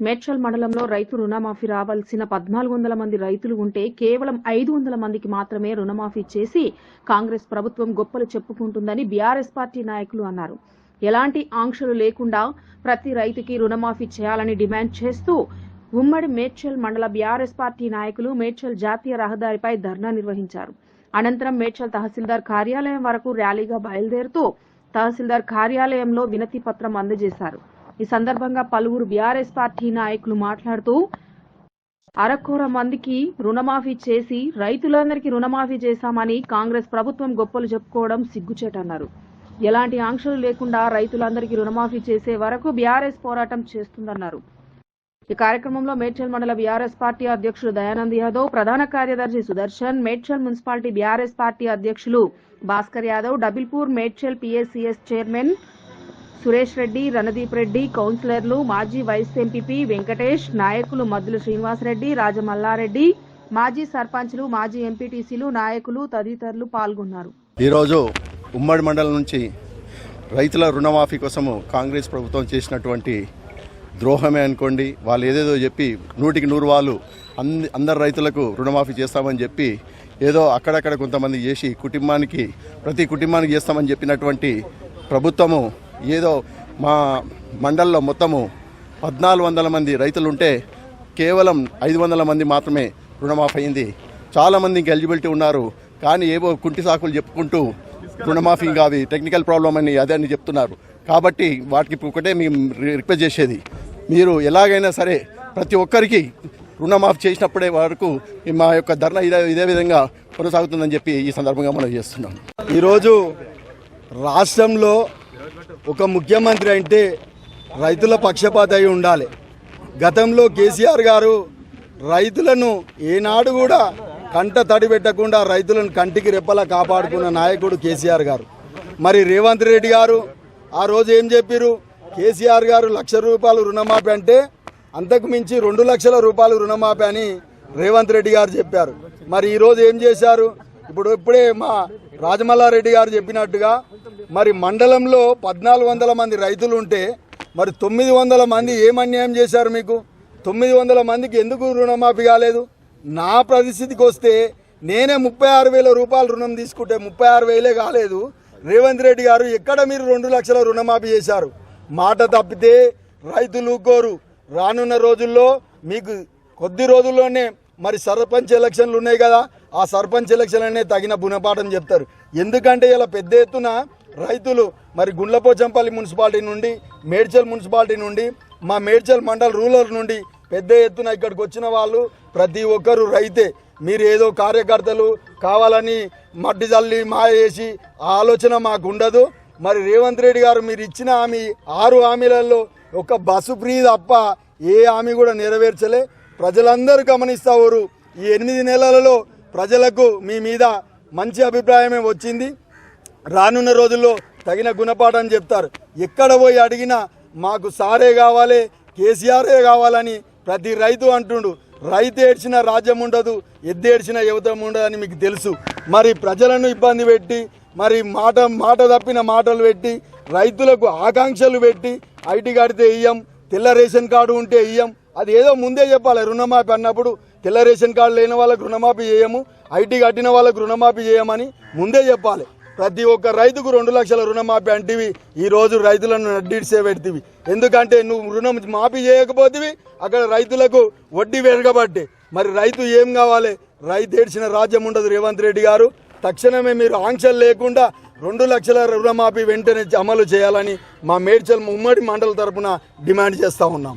మేడ్చల్ మండలంలో రైతు రుణమాఫీ రావాల్సిన పద్నాలుగు వందల మంది రైతులు ఉంటే కేవలం ఐదు వందల మందికి మాత్రమే రుణమాఫీ చేసి కాంగ్రెస్ ప్రభుత్వం గొప్పలు చెప్పుకుంటుందని బీఆర్ఎస్ పార్టీ నాయకులు అన్నారు. ఎలాంటి ఆంక్షలు లేకుండా ప్రతి రైతుకి రుణమాఫీ చేయాలని డిమాండ్ చేస్తూ ఉమ్మడి మేడ్చల్ మండల బీఆర్ఎస్ పార్టీ నాయకులు మేడ్చల్ జాతీయ రహదారిపై ధర్నా నిర్వహించారు. అనంతరం మేడ్చల్ తహసీల్దార్ కార్యాలయం వరకు ర్యాలీగా బయలుదేరుతూ తహసీల్దార్ కార్యాలయంలో వినతి పత్రం అందజేశారు. ఈ సందర్భంగా పలువురు బీఆర్ఎస్ పార్టీ నాయకులు మాట్లాడుతూ అరకొర మందికి రుణమాఫీ చేసి రైతులందరికీ రుణమాఫీ చేశామని కాంగ్రెస్ ప్రభుత్వం గొప్పలు చెప్పుకోవడం సిగ్గుచేటన్నారు ఎలాంటి ఆంక్షలు లేకుండా రైతులందరికీ రుణమాఫీ చేసే వరకు బీఆర్ఎస్ పోరాటం చేస్తుందన్నారు. ఈ కార్యక్రమంలో మేడ్చల్ మండల బీఆర్ఎస్ పార్టీ అధ్యక్షుడు దయానంద్ యాదవ్ ప్రధాన కార్యదర్శి Sudarshan Medchal municipality BRS party అధ్యక్షులు భాస్కర్ యాదవ్ డబిల్పూర్ మేడ్చల్ పిఎస్సిఎస్ చైర్మన్ సురేష్ రెడ్డి రణదీప్ రెడ్డి కౌన్సిలర్లు మాజీ వైస్ ఎంపీపీ వెంకటేష్ నాయకులు మద్దులు శ్రీనివాసరెడ్డి రాజమల్లారెడ్డి మాజీ సర్పంచ్లు మాజీ ఎంపీటీసీలు నాయకులు తదితరులు పాల్గొన్నారు. ఈరోజు ఉమ్మడి మండలం నుంచి రైతుల రుణమాఫీ కోసము కాంగ్రెస్ ప్రభుత్వం చేసినటువంటి ద్రోహమే అనుకోండి. వాళ్ళు ఏదేదో చెప్పి నూటికి నూరు వాళ్ళు అంద అందరు రైతులకు రుణమాఫీ చేస్తామని చెప్పి ఏదో అక్కడక్కడ కొంతమంది చేసి కుటుంబానికి ప్రతి కుటుంబానికి చేస్తామని చెప్పినటువంటి ప్రభుత్వము ఏదో మా మండల్లో మొత్తము పద్నాలుగు వందల మంది రైతులుంటే కేవలం ఐదు వందల మంది మాత్రమే రుణమాఫీ అయింది. చాలామంది ఇంకా ఎలిజిబిలిటీ ఉన్నారు. కానీ ఏవో కుంటి సాకులు చెప్పుకుంటూ రుణమాఫీ కావి టెక్నికల్ ప్రాబ్లం అని అదే అని చెప్తున్నారు. కాబట్టి వాటికి ఒకటే మేము రి- రిక్వెస్ట్ చేసేది. మీరు ఎలాగైనా సరే ప్రతి ఒక్కరికి రుణమాఫీ చేసినప్పుడే వరకు మా యొక్క ధర్నా ఇదే ఇదే విధంగా కొనసాగుతుందని చెప్పి ఈ సందర్భంగా మనం చేస్తున్నాం. ఈరోజు రాష్ట్రంలో ఒక ముఖ్యమంత్రి అంటే రైతుల పక్షపాత అయి ఉండాలి. గతంలో కేసీఆర్ గారు రైతులను ఏనాడు కూడా కంట తడి పెట్టకుండా రైతులను కంటికి రెప్పలా కాపాడుకున్న నాయకుడు కేసీఆర్ గారు. మరి రేవంత్ రెడ్డి గారు ఆ రోజు ఏం చెప్పారు కేసీఆర్ గారు లక్ష రూపాయలు రుణమాఫీ అంటే అంతకు మించి రెండు లక్షల రూపాయలు రుణమాఫీ అని రేవంత్ రెడ్డి గారు చెప్పారు. మరి ఈరోజు ఏం చేశారు? ఇప్పుడు ఇప్పుడే మా రాజమల్లారెడ్డి గారు చెప్పినట్టుగా మరి మండలంలో పద్నాలుగు వందల మంది రైతులు ఉంటే మరి తొమ్మిది వందల మంది ఏం అన్యాయం చేశారు మీకు? తొమ్మిది వందల మందికి ఎందుకు రుణమాఫీ కాలేదు? నా పరిస్థితికి వస్తే నేనే ముప్పై ఆరు వేల రూపాయలు రుణం తీసుకుంటే ముప్పై ఆరు వేలే కాలేదు. రేవంత్ రెడ్డి గారు ఎక్కడ మీరు రెండు లక్షల రుణమాఫీ చేశారు? మాట తప్పితే రైతులు కోరు రానున్న రోజుల్లో మీకు కొద్ది రోజుల్లోనే మరి సర్పంచ్ ఎలక్షన్లు ఉన్నాయి కదా ఆ సర్పంచ్ ఎలక్షన్లనే తగిన గుణపాఠం చెప్తారు. ఎందుకంటే ఇలా పెద్ద ఎత్తున రైతులు మరి గుండ్లపోచంపల్లి మున్సిపాలిటీ నుండి మేడ్చల్ మున్సిపాలిటీ నుండి మా మేడ్చల్ మండల్ రూరల్ నుండి పెద్ద ఎత్తున ఇక్కడికి వచ్చిన వాళ్ళు ప్రతి ఒక్కరు రైతే. మీరు ఏదో కార్యకర్తలు కావాలని మట్టి తల్లి మాయ చేసి ఆ ఆలోచన మాకు ఉండదు. మరి రేవంత్ రెడ్డి గారు మీరు ఇచ్చిన హామీ ఆరు హామీలలో ఒక బస్సు ఫ్రీ తప్ప ఏ హామీ కూడా నెరవేర్చలే. ప్రజలందరూ గమనిస్తారు ఈ ఎనిమిది నెలలలో ప్రజలకు మీ మీద మంచి అభిప్రాయమే వచ్చింది. రానున్న రోజుల్లో తగిన గుణపాఠం చెప్తారు. ఎక్కడ పోయి అడిగినా మాకు సారే కావాలి కేసీఆరే కావాలని ప్రతి రైతు అంటుండు. రైతు ఏడ్చిన రాజ్యం ఉండదు ఎద్దేడ్చిన యువతం ఉండదు అని మీకు తెలుసు. మరి ప్రజలను ఇబ్బంది పెట్టి మరి మాట మాట తప్పిన మాటలు పెట్టి రైతులకు ఆకాంక్షలు పెట్టి ఐటీ కడితే ఇయ్యం తెల్ల రేషన్ కార్డు ఉంటే ఇయ్యం. అది ఏదో ముందే చెప్పాలి రుణమాఫీ అన్నప్పుడు. తెల్ల రేషన్ కార్డు లేని వాళ్ళకు రుణమాఫీ చేయము ఐటీ కట్టిన వాళ్ళకు రుణమాఫీ చేయమని ముందే చెప్పాలి. ప్రతి ఒక్క రైతుకు రెండు లక్షల రుణమాఫీ అంటివి ఈ రోజు రైతులను నడ్డిడిసే పెడితివి. ఎందుకంటే నువ్వు రుణం మాఫీ చేయకపోతేవి అక్కడ రైతులకు వడ్డీ పెరగబట్టే. మరి రైతు ఏం కావాలి? రైతు ఏడ్చిన రాజ్యం ఉండదు రేవంత్ రెడ్డి గారు. తక్షణమే మీరు ఆంక్షలు లేకుండా రెండు లక్షల రుణమాఫీ వెంటనే అమలు చేయాలని మా మేడ్చల్ ఉమ్మడి మండల తరపున డిమాండ్ చేస్తా ఉన్నాం.